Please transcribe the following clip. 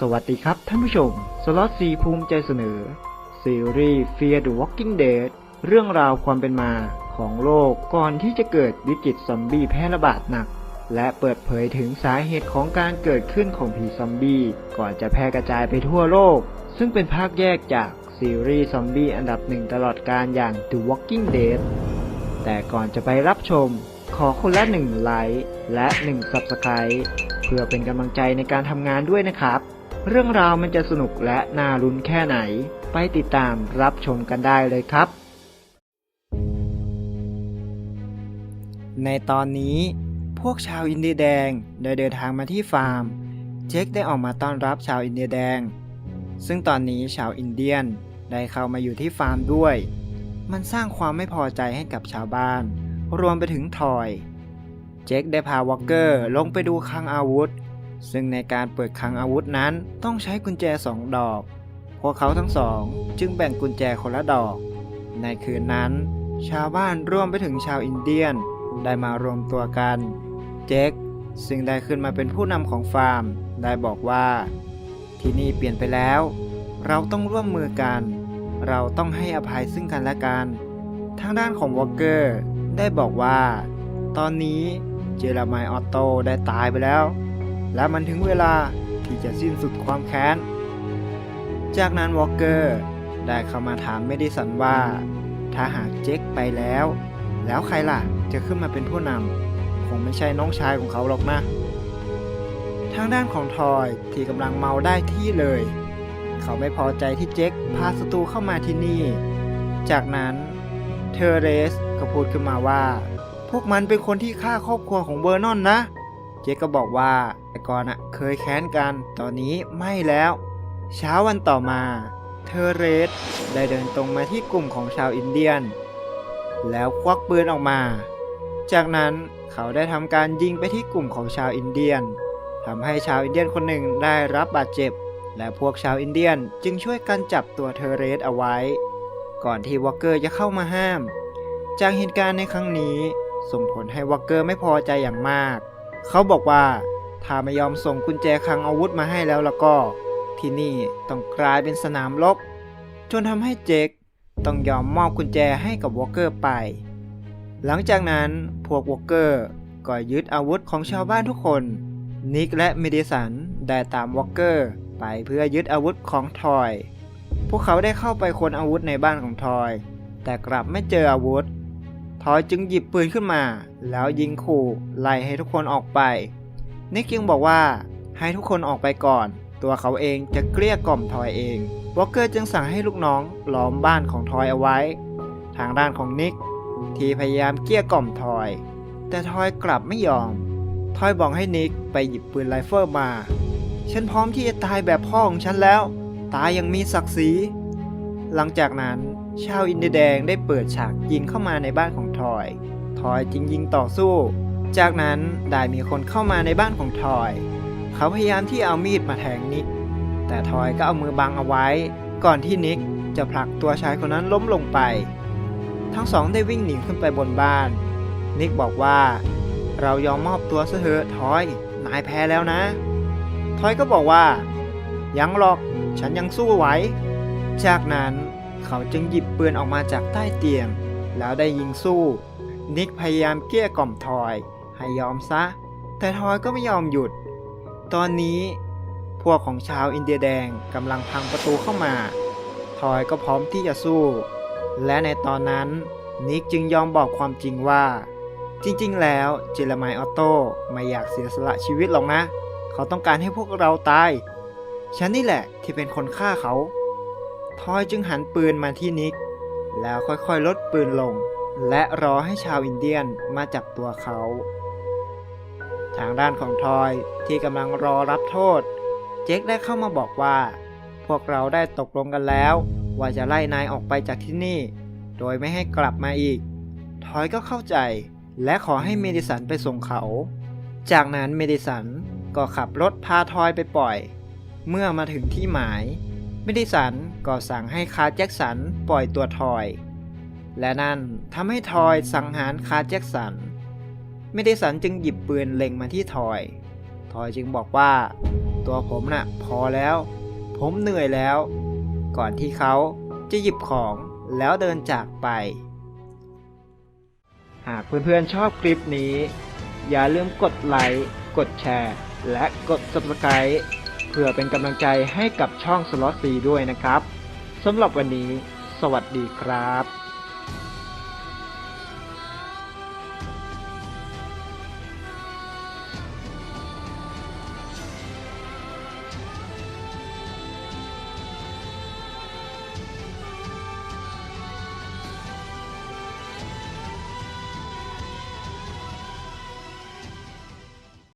สวัสดีครับท่านผู้ชม สล็อตซีภูมิใจเสนอ ซีรีส์ Fear the Walking Dead เรื่องราวความเป็นมาของโลกก่อนที่จะเกิดวิกฤตซอมบี้แพร่ระบาดหนัก และเปิดเผยถึงสาเหตุของการเกิดขึ้นของผีซอมบี้ ก่อนจะแพร่กระจายไปทั่วโลก ซึ่งเป็นภาคแยกจากซีรีส์ซอมบี้อันดับหนึ่งตลอดการอย่าง The Walking Dead แต่ก่อนจะไปรับชม ขอคนละหนึ่งไลค์และหนึ่ง Subscribe เพื่อเป็นกำลังใจในการทำงานด้วยนะครับ เรื่องราวมันจะสนุกและน่าลุ้นแค่ไหน ไปติดตามรับชมกันได้เลยครับ ในตอนนี้พวกชาวอินเดียแดงได้เดินทางมาที่ฟาร์ม เจคได้ออกมาต้อนรับชาวอินเดียแดง ซึ่งตอนนี้ชาวอินเดียนได้เข้ามาอยู่ที่ฟาร์มด้วย มันสร้างความไม่พอใจให้กับชาวบ้าน รวมไปถึงทอย เจคได้พาวอลเกอร์ลงไปดูคลังอาวุธ ซึ่งในการเปิดคลังอาวุธนั้นต้องใช้กุญแจสองดอก พวกเขาทั้งสองจึงแบ่งกุญแจคนละดอก ในคืนนั้น ชาวบ้านรวมไปถึงชาวอินเดียนได้มารวมตัวกัน เจคซึ่งได้ขึ้นมาเป็นผู้นำของฟาร์ม ได้บอกว่า ที่นี่เปลี่ยนไปแล้ว เราต้องร่วมมือกัน เราต้องให้อภัยซึ่งกันและกัน ทางด้านของวอลเกอร์ได้บอกว่า ตอนนี้เจอร์มายออตโตได้ตายไปแล้ว และมันถึงเวลาที่จะสิ้นสุดความแค้น จากนั้นวอลเกอร์ได้เข้ามาถามเมดิสันว่า ถ้าหากเจ็คไปแล้ว แล้วใครล่ะจะขึ้นมาเป็นผู้นำคงไม่ใช่น้องชายของเขาหรอกนะ ทางด้านของทอยที่กำลังเมาได้ที่เลย เขาไม่พอใจที่เจ็คพาศัตรูเข้ามาที่นี่ จากนั้นเทอร์เรสก็พูดขึ้นมาว่า พวกมันเป็นคนที่ฆ่าครอบครัวของเบอร์นอนนะ เจคก็บอกว่าแต่ก่อนอะเคยแค้นกัน ตอนนี้ไม่แล้ว เช้าวันต่อมา เทอเรสได้เดินตรงมาที่กลุ่มของชาวอินเดียน แล้วควักปืนออกมา จากนั้นเขาได้ทำการยิงไปที่กลุ่มของชาวอินเดียนทำให้ชาวอินเดียนคนหนึ่งได้รับบาดเจ็บ และพวกชาวอินเดียนจึงช่วยกันจับตัวเทอเรสเอาไว้ ก่อนที่วอลเกอร์จะเข้ามาห้าม จากเหตุการณ์ในครั้งนี้ส่งผลให้วอลเกอร์ไม่พอใจอย่างมาก เขาบอกว่าถ้าไม่ยอมส่งกุญแจคลังอาวุธมาให้แล้วแล้วก็ ที่นี่ต้องกลายเป็นสนามรบจนทำให้เจคต้องยอมมอบกุญแจให้กับวอลเกอร์ไป หลังจากนั้นพวกวอลเกอร์ก็ยึดอาวุธของชาวบ้านทุกคน นิกและเมดิสันได้ตามวอลเกอร์ไปเพื่อยึดอาวุธของทอย พวกเขาได้เข้าไปค้นอาวุธในบ้านของทอย แต่กลับไม่เจออาวุธ ทอยจึงหยิบปืนขึ้นมา แล้วยิงขู่ไล่ให้ทุกคนออกไป นิกยังบอกว่าให้ทุกคนออกไปก่อน ตัวเขาเองจะเกลี้ยกล่อมทอยเองวอลเกอร์จึงสั่งให้ลูกน้องล้อมบ้านของทอยเอาไว้ ทางด้านของนิกที่พยายามเกลี้ยกล่อมทอย แต่ทอยกลับไม่ยอม ทอยบอกให้นิกไปหยิบปืนไรเฟิลมา ฉันพร้อมที่จะตายแบบพ่อของฉันแล้ว ตายอยังมีศักดิ์ศรี หลังจากนั้น ชาวอินเดียแดงได้เปิดฉากยิงเข้ามาในบ้านของทอย ทอยจึงยิงต่อสู้ จากนั้นได้มีคนเข้ามาในบ้านของทอย เขาพยายามที่เอามีดมาแทงนิก แต่ทอยก็เอามือบังเอาไว้ ก่อนที่นิกจะผลักตัวชายคนนั้นล้มลงไป ทั้งสองได้วิ่งหนีขึ้นไปบนบ้าน นิกบอกว่า เรายอมมอบตัวซะเถอะทอย นายแพ้แล้วนะ ทอยก็บอกว่า ยังหรอก ฉันยังสู้ไหว จากนั้น เขาจึงหยิบปืนออกมาจากใต้เตียง แล้วได้ยิงสู้ นิกพยายามเกลี้ยกล่อมทอย ให้ยอมซะ แต่ทอยก็ไม่ยอมหยุด ตอนนี้ พวกของชาวอินเดียแดงกำลังพังประตูเข้ามา ทอยก็พร้อมที่จะสู้ และในตอนนั้นนิกจึงยอมบอกความจริงว่า จริงๆ แล้วเจเรมายออโต้ไม่อยากเสียสละชีวิตหรอกนะ เขาต้องการให้พวกเราตาย ฉันนี่แหละที่เป็นคนฆ่าเขา ทอยจึงหันปืนมาที่นิก แล้วค่อยๆลดปืนลง และรอให้ชาวอินเดียนมาจับตัวเขา ทางด้านของทอยที่กำลังรอรับโทษ เจคได้เข้ามาบอกว่า พวกเราได้ตกลงกันแล้ว ว่าจะไล่นายออกไปจากที่นี่ โดยไม่ให้กลับมาอีก ทอยก็เข้าใจและขอให้เมดิสันไปส่งเขา จากนั้นเมดิสันก็ขับรถพาทอยไปปล่อย เมื่อมาถึงที่หมาย มิดิสันก็สั่งให้คาร์แจ็คสันปล่อยตัวทอย และนั่นทำให้ทอยสังหารคาร์แจ็คสันเมดิสันจึงหยิบปืนเล็งมาที่ทอย ทอยจึงบอกว่า ตัวผมน่ะพอแล้ว ผมเหนื่อยแล้ว ก่อนที่เขาจะหยิบของแล้วเดินจากไป หากเพื่อนๆชอบคลิปนี้ อย่าลืมกดไลค์ กดแชร์ และกด subscribe พื่อเป็นกำลังใจให้กับช่องสล็อตซีด้วยนะครับสำหรับวันนี้ สวัสดีครับ